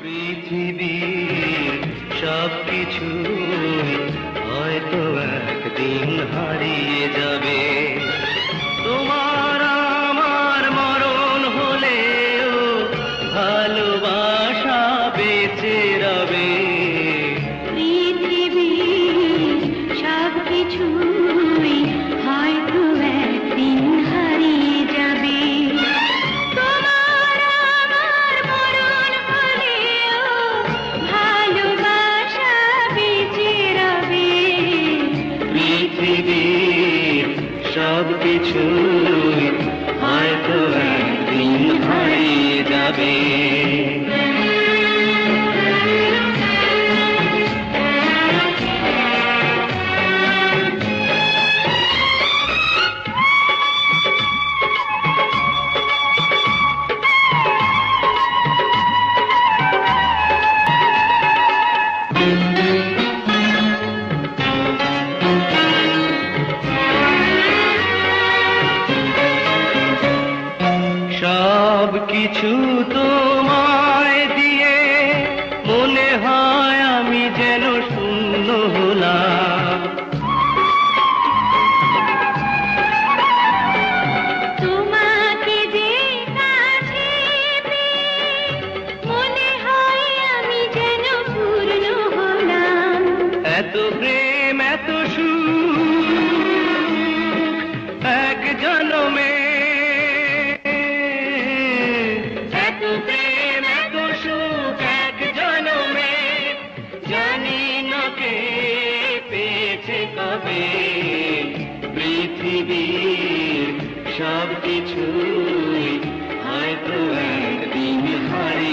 পৃথিবীর সব কিছু হয়তো একদিন হারিয়ে যাবে। তোমার আমার মরণ হলেও ভালোবাসা বেঁচে রবে সব কিছু হয়তো একদিন হারিয়ে যাবে সব কিছু তোমায় দিয়ে মনে হয় আমি যেন শূন্য হলাম। তোমাকে যে কাছে মনে হয় আমি যেন পূর্ণ হলাম। এত প্রেম হবে পৃথিবীর সব কিছুই হয়তো একদিন হারিয়ে